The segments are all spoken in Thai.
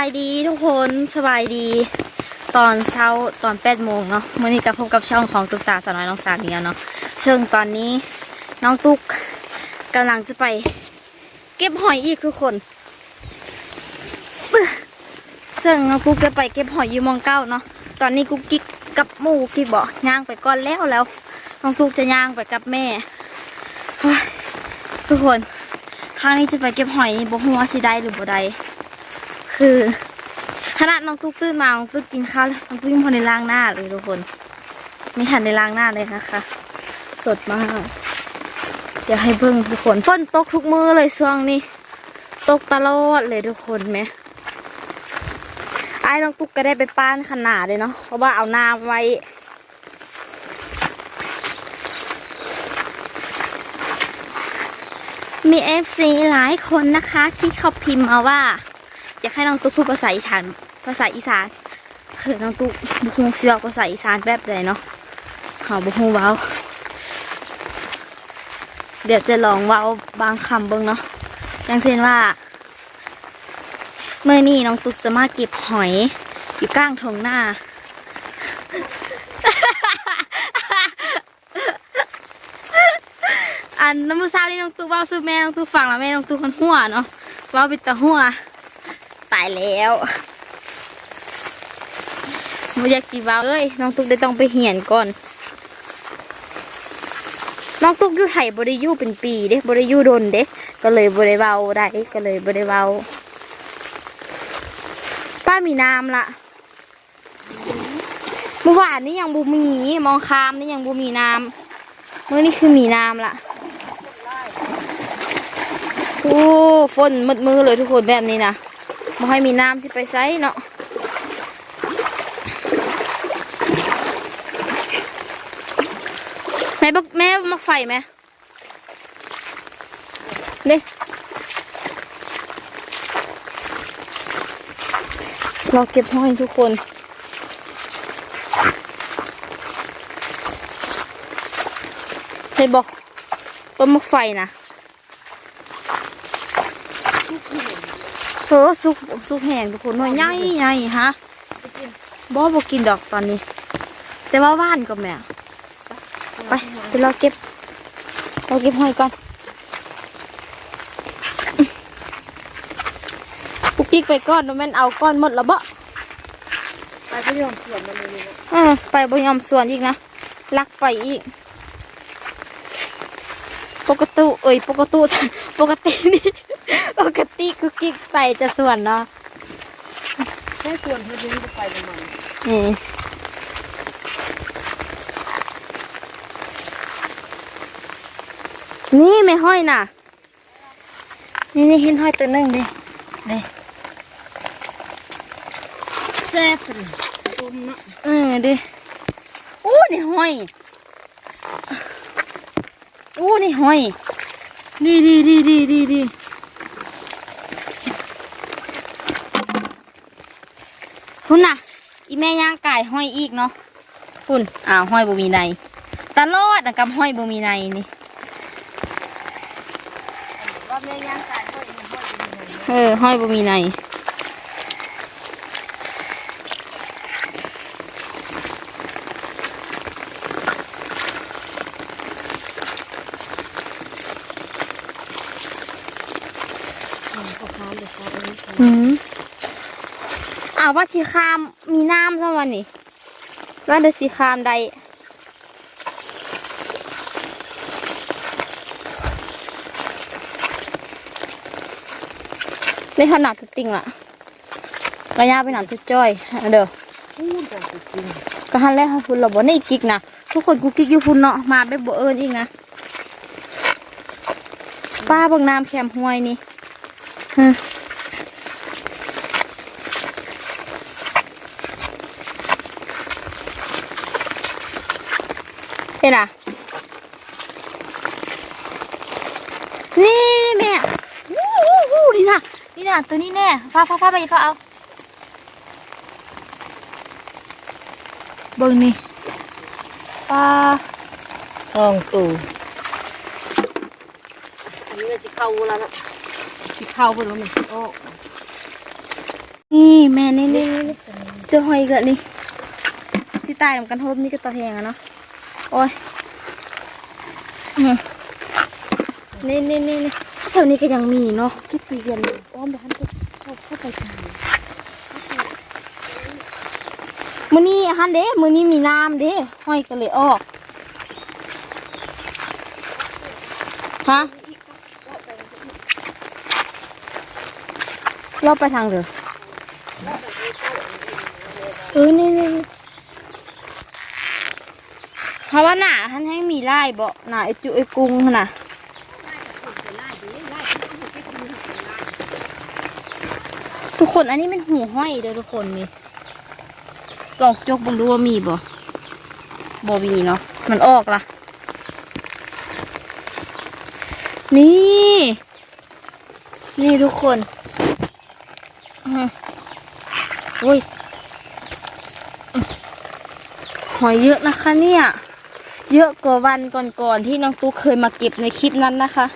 ายดีทุกคนสบายดี ตอนเช้าตอนแปดโมงเนาะมื่อนี้ก็พบกับช่องของตุ๊กตาสาวน้อยน้องสาวเนียเนาะซึ่งตอนนี้น้องตุ๊กกำลังจะไป เก็บหอยอีกทุกคนซึ่งน้องกุ๊กจะไปเก็บหอยอยูหมองเก้าเนาะตอนนี้กุ๊กกิ๊กกับหมู่กิ๊กบอกย่างไปก่อนแล้วแล้วน้องตุ๊กจะย่างไปกับแม่ทุกคนครั้งนี้จะไปเก็บหอยนี่บอกหัวสิได้หรือบ่ได้ คือขนาดน้องตุ๊กตื่นมาน้องตุ๊กกินข้าวแล้วน้องตุ๊กยังพอในล้างหน้าเลยทุกคนไม่ทันในล้างหน้าเลยนะคะ สดมาก เดี๋ยวให้เบิ่งทุกคนฝนตกทุกมือเลยช่วงนี้ตกตลอดเลยทุกคนไหมไอ้น้องตุ๊กก็ได้ไปป้านขนาดเลยเนาะเพราะว่าเอาน้ำไว้มีเอฟซีหลายคนนะคะที่เขาพิมพ์มาว่า อยากให้น้องตุ๊กพูดภาษาอีสาน ภาษาอีสานคือน้องตุ๊กบุคงเสียภาษาอีสานแบบใดเนาะเขาบุคงว้าวเดี๋ยวจะลองว้าวบางคำเบิ่งเนาะอย่างเช่นว่า เมื่อนี้น้องตุ๊กจะมาเก็บหอยอยู่กลางทงหน้าอันน้ำมือเช้านี่น้องตุ๊กว้าวซื้อแม่น้องตุ๊กฟังแล้วแม่น้องตุ๊กคนหัวเนาะว้าวเป็นตะหัว ตายแล้วไม่อยากจีว่าเอ้ยน้องตุ๊กได้ต้องไปเหียนก่อน น้องตุ๊กอยู่ไทยบริยูเป็นปีเด้บริยูโดนเด้ก็เลยบริเบาได้ก็เลยบริเบาป้ามีน้ำละเมื่อวานนี้ยังบูมีมองคามนี่ยังบูมีน้ำเมื่อนี้คือมีน้ำละโอ้ฝนมืดมือเลยทุกคนแบบนี้นะ มาให้มีน้ำที่ไปไซเนาะแม่บักแม่มักไฟไหมเด้เราเก็บห้อยทุกคนเฮ้บอกต้นมักไฟนะ เออสุกสุกแห้งทุกคนหน่อยใหญ่ใหญ่ฮะบ่บ่กินดอกตอนนี้ แต่ว่าว่านก็แม่ไปเดี๋ยวเราเก็บเราเก็บหอยก่อนปุ๊กกิ๊กไปก้อนโนแม่นเอาก้อนหมดแล้วบ่ไปก็ยอมสวนมันเลยนะเออไปบ่ยอมส่วนอีกนะลักไปอีกปกติเอ้ยปกติปกตินี่ ปกติกุ๊กกิ๊กไปจะส่วนเนาะแค่สวนเพื่อที่จะไปประมาณนี่นี่ไม่ห้อยน่ะ นี่นี่เห็นห้อยตัวหนึ่งดินี่แซ่บเลยต้มเนาะเออดิอู้นี่ห้อยอู้นี่ห้อยดีดีดีดีดีดี คุณน่ะ อีแม่ย่างไก่ห้อยอีกเนาะคุณอ้าวห้อยบ่มีในตลอดนะกับห้อยบ่มีในนี่ว่าแม่ย่างไก่ก็อีกห้อยอีกหนึ่งเออห้อยบ่มีในข้าวพานเดี๋ยวข้าวอันนี้อืมอ้าวว่าสีคามมีน้ำซะวันนี้ว่าเดสีคามใดได้ขนาดจะติงละก็ย่าไปหนามจะจ้อยเด้อพูดแต่จริงก็หันแล้วให้คุณเราบอกในอีกกิกนะทุกคนกูกิกอยู่พุ่นเนาะมาแบบบ่เอิญอีกนะป้าบิ่งน้ำแคมห้วยนี่ฮะ นอะนี่นี่แม่วู้วู้วู้นี่นะนี่นะตัวนี้แน่ฟ้าฟ้าฟ้าไปฟ้าเอาเบิ่งนี่ปลาซองตูอันนี้มันจะเข้าแล้วนะที่เข้าไปแล้วมันจะออกนี่แม่นี่นี่นี่นี่เจอหอยอีกแล้วนี่ที่ตายนำกันโฮมนี่ก็ตัวแหงอะเนาะโอ้ ยอืมนี่นี่นี่นี่แถวนี้ก็ยังมีเนาะคิดปีเรียนอ้อมบ้านก็เข้าเข้าไปทางมื้อนี้อาหารเด้มือนี้มีน้ำเด้ห้อยก็เลยออกฮะเราไปทางเรือเออนี่นี่ นี่เขาว่าหนาท่านให้มีไล่บ่หนาไอจุไอกุ้งน่ะทุกคนอันนี้มันหูห้อยเด้อทุกคนนี่ลองจกบังดูว่ามีบ่บ่มีเนาะมันออกละนี่ นี่ทุกคนอื้อหือโอ้ยหอยเยอะนะคะเนี่ย เยอะกว่าวันก่อนๆที่น้องตุ๊กเคยมาเก็บในคลิปนั้นนะคะ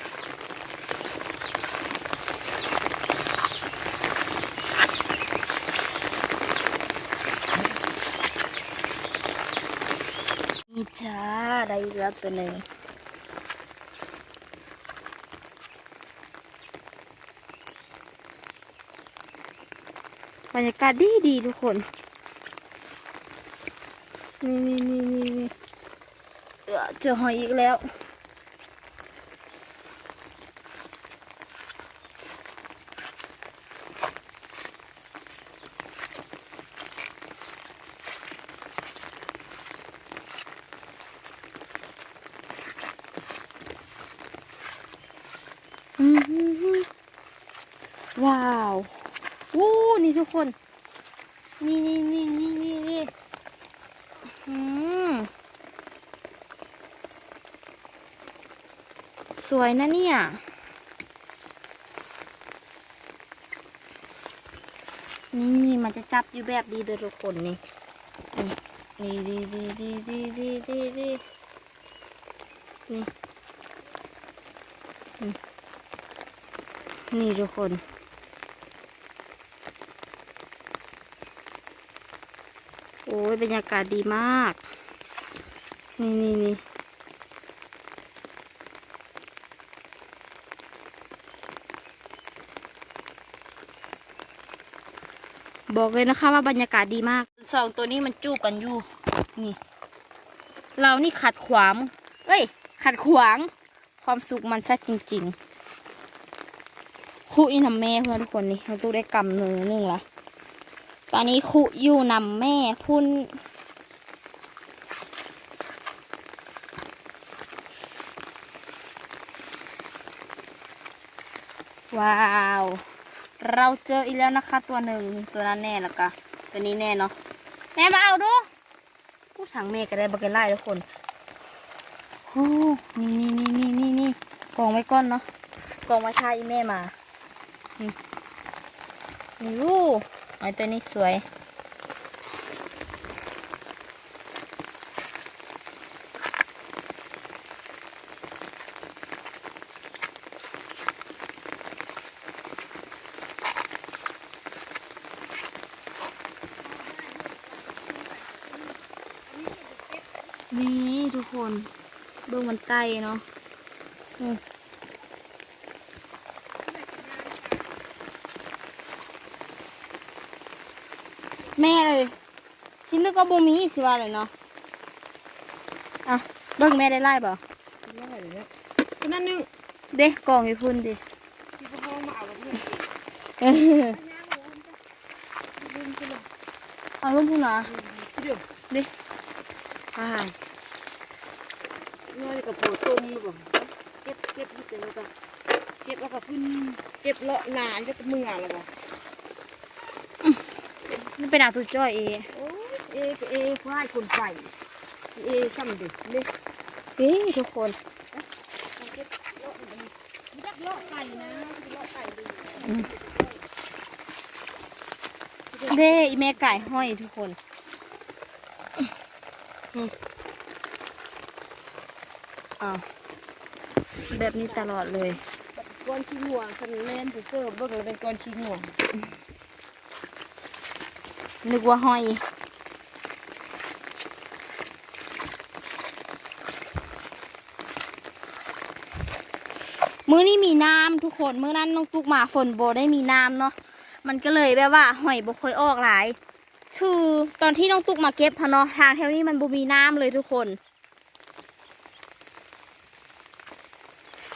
นี่จ้าได้อีกแล้วตัวหนึ่งบรรยากาศดีดีๆทุกคน นี่นี่นี่นี่ เจอหอยอีกแล้วอืมฮึ่มฮึ่มว้าว วู้ นี่ทุกคน นี่นี่นี่นี่นี่นี่อืมส วยนะเนี่ย นี่มันจะจับอยู่แบบดีเลยทุกคนนี่ นี่ดีดีดีดีดีดีดีนี่นี่ทุกคน โอ้ยบรรยากาศดีมาก นี่นี่นี่ บอกเลยนะคะว่าบรรยากาศดีมากสองตัวนี้มันจูบกันอยู่ นี่ เรานี่ขัดขวางเอ้ย ขัดขวาง ความสุขมันซะจริง ๆ คุยนำแม่เพื่อนทุกคนนี่เราตู้ได้กำหนึ่งหนึ่งละตอนนี้คุอยู่นำแม่พุ่นว้าว เราเจออีกแล้วนะคะตัวหนึ่งตัวนั้นแน่แล้วก็ตัวนี้แน่เนาะแม่มาเอาดูผู้ถังแม่ก็ได้บักเกนไล่ทุกคนฮู้นี่นี่นี่นี่นี่นี่กองไว้ก้อนเนาะกองไว้ท่าอีแม่มานี่วู้ไอตัวนี้สวย นี่ทุกคนเบื้องมันไตเนาะอืมแม่เลยชิ้นนึกก็บูมีสิว่าเลยเนาะอะเบิ่งแม่ได้ไล่บ่ได้เลยเนี่ยคนนั้นนึงเด้กล่องให้พุ่นดิที่พ่อมาเอาแบบนี้เออเอาลุ่มพุ่นเหรอเดี๋ยวเด้ อ่าน้อยกับโผล่ต้มหรือเปล่าเก็บเก็บที่เจอแล้วก็เก็บแล้วก็ขึ้นเก็บเลาะนานจะเมื่อแล้วบ่มันเป็นอาตุจ้อยเอโอ้ยเอก็เอควายคนไปเอซ้ำเด็กเล็กเด้ทุกคนเก็บเลาะมันจักเลาะไก่นะเลาะไก่ดีเด้อีแม่ไก่ห้อยทุกคนนี่ อ้าวแบบนี้ตลอดเลยก้อนขี้ง่วงคันเล่นเสือเบิ่งแล้วเป็นก้อนขี้ง่วงนึกว่าหอยมื้อนี้มีน้ำทุกคนมื้อนั้นน้องตุกมาฝนโบได้มีน้ำเนาะมันก็เลยแบบว่าหอยบ่ค่อยออกหลาย คือตอนที่น้องตุกมาเก็บพะเนาะทางแถวนี้มันบ่มีน้ำเลยทุกคน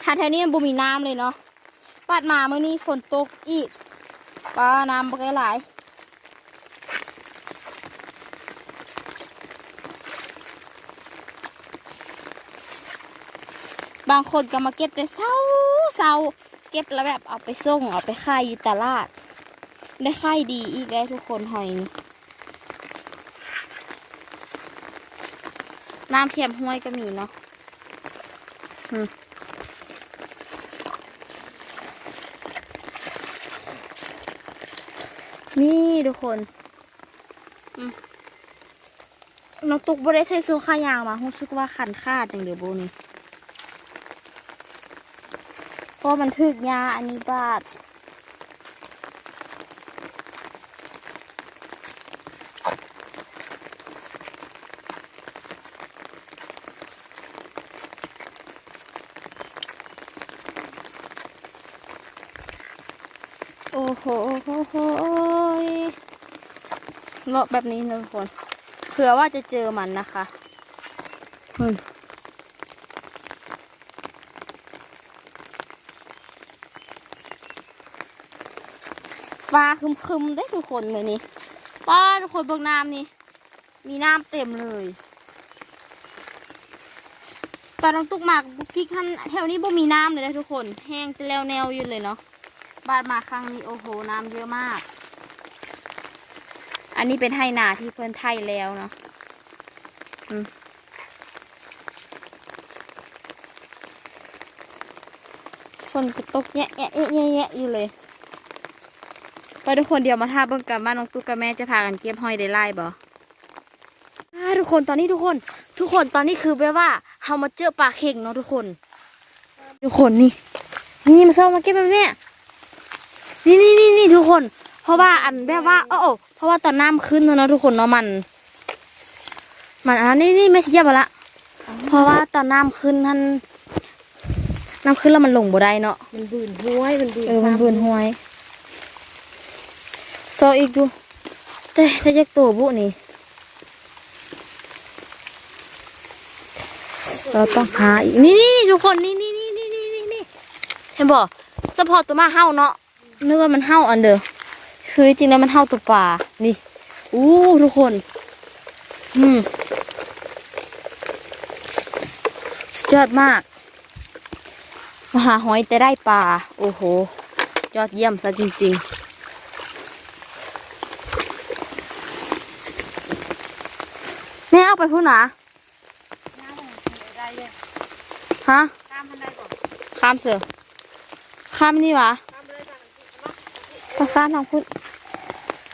ทางแถวนี้มันบ่มีน้ำเลยเนาะปัดมาเมื้อนี้ฝนตกอีกปลาน้ำบ่ค่อยหลายบางคนก็มาเก็บแต่เศร้าเศร้าเก็บแล้วแบบเอาไปส่งเอาไปขายอยู่ตลาด ได้ขายดีอีกได้ทุกคนหอยนี่ น้ำเทียมห้วยก็มีเนาะนี่ทุกคนน้องตุกบ่ได้ใช้โซ่ขายางมารู้สึกว่าขันขาดจังเดียวโบนี่เพราะมันถึกยาอันนี้บาด โอ้โหโอ้โหโอ้โหยเลาะแบบนี้นะทุกคนเผื่อว่าจะเจอมันนะคะอืมฟ้าคึมๆได้ทุกคนเลยนี่ป้าทุกคนเบิกน้ำนี่ มีน้ำเต็มเลย ตอนน้องตุกหมากบุกพริกท่านแถวนี้บ่มีน้ำเลยนะทุกคน แห้งจะแล้วแนวอยู่เลยเนาะ บ้านมาครั้งนี้โอ้โหน้ำเยอะมาก อันนี้เป็นไฮนาที่เพื่อนไทยแล้วเนาะฝนก็ตกแยะแยะแยะแยะอยู่เลยไปทุกคนเดี๋ยวมาท่าเบิ่งกันว่าน้องตุ๊กกับแม่จะพากันเก็บหอยได้ไล่บ่อ่าทุกคนตอนนี้ทุกคน ทุกคนตอนนี้คือแบบว่าเฮามาเจอปลาเข่งเนาะทุกคน ทุกคนนี่ นี่มาซ่อมมาเก็บมาแม่ นี่นี่นี่นี่ทุกคน เพราะว่าอันแบบว่าโอ้โอ้เพราะว่าตอนน้ำขึ้นเนาะทุกคนเนาะมัน มันอันนี้นี่แม่สิเยียบละเพราะว่าตอนน้ำขึ้นท่านน้ำขึ้นแล้วมันลงบ่ได้เนาะมันบืนห้วยมันบืนเออมันเบืนห้วยซออีกดูแต่ได้จักตัวบุนี่เราต้องหาอีกนี่นี่นี่ทุกคนนี่นี่นี่นี่นี่นี่นี่เห็นบ่เฉพาะตัวมาเห่าเนาะ นึกว่ามันเห่าอันเด้อคือจริงแล้วมันเห่าตัวป่านี่อู้ทุกคน อืมสุดยอดมากมาหาหอยแต่ได้ปลาโอ้โห ยอดเยี่ยมซะจริงๆแม่เอาไปพูดนะน้ำมันได้เลยฮะน้ำมันได้ก่อนข้ามเสือข้ามนี่วะน้ำเลยจ้ะ ไปข้ามทางพุทธ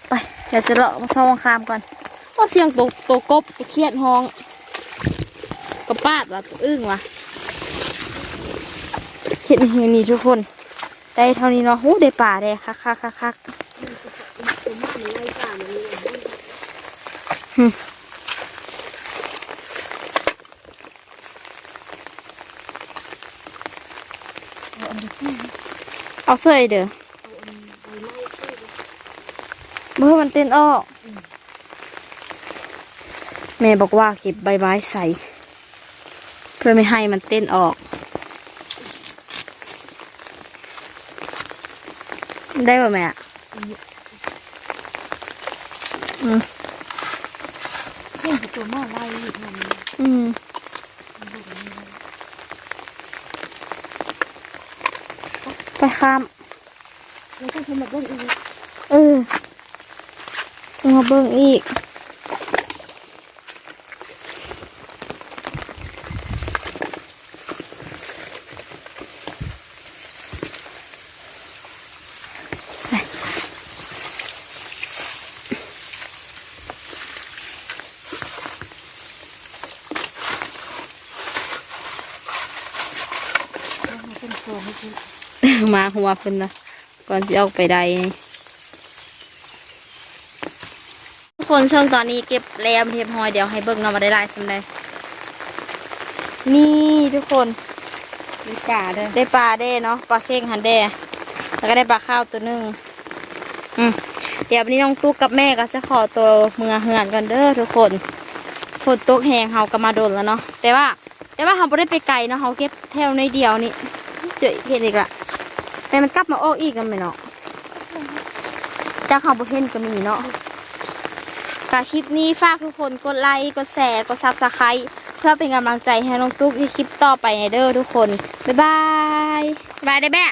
ไปเดี๋ยวจะเลาะมาซองข้ามก่อนโอ้เสียงตัวตัวกบตัวเครียดห้องกระปาดว่ะตัวอึ้งว่ะเห็นอย่างนี้ทุกคน ได้เท่านี้เนาะโอ้ได้ป่าได้คักคักคักคักผมไม่มีอะไรจ้ามันมีอะไรเอาเสื้อไอเด้อ เมื่อมันเต้นออก แม่บอกว่าเก็บใบไม้ใส่ เพื่อไม่ให้มันเต้นออก ได้ป่ะแม่อืมเห็นตัวหม้อไล่อยู่ทางนี้อืมไปข้ามแล้วก็ทำแบบเบิ้งอีกเออ จะมาเบิ่งอีกแล้วมันเป็นโซ่ให้กินมาหัวเพิ่นนะก่อนสิออกไปใดนี่ คนช่วงตอนนี้เก็บแรมเทปหอยเดี๋ยวให้เบิ่งเนาะมาได้หลายสำได้นี่ทุกคนมีป่าเด้อได้ปลาได้เนาะปลาเข่งหันแดแล้วก็ได้ปลาข้าวตัวหนึ่งอืมเดี๋ยววันนี้น้องตุ๊กกับแม่ก็จะขอตัวเมือเหือนกันเด้อทุกคนฝนตกแหงเฮาก็มาโดนแล้วเนาะแต่ว่า แต่ว่าเฮาไม่ได้ไปไกลเนาะเฮาเก็บแถวในเดียวนี่เจอเห็นอีกละแต่มันกลับมาออกอีกกันไหมเนาะจากเฮาบ่เห็นก็มีเนาะ กาคลิปนี้ฝากทุกคนกดไลค์กดแชร์กดซับสไครต์เพื่อเป็นกำลังใจให้น้องตุ๊กในคลิปต่อไปในเด้อทุกคน บ๊ายบาย บายบายได้แม่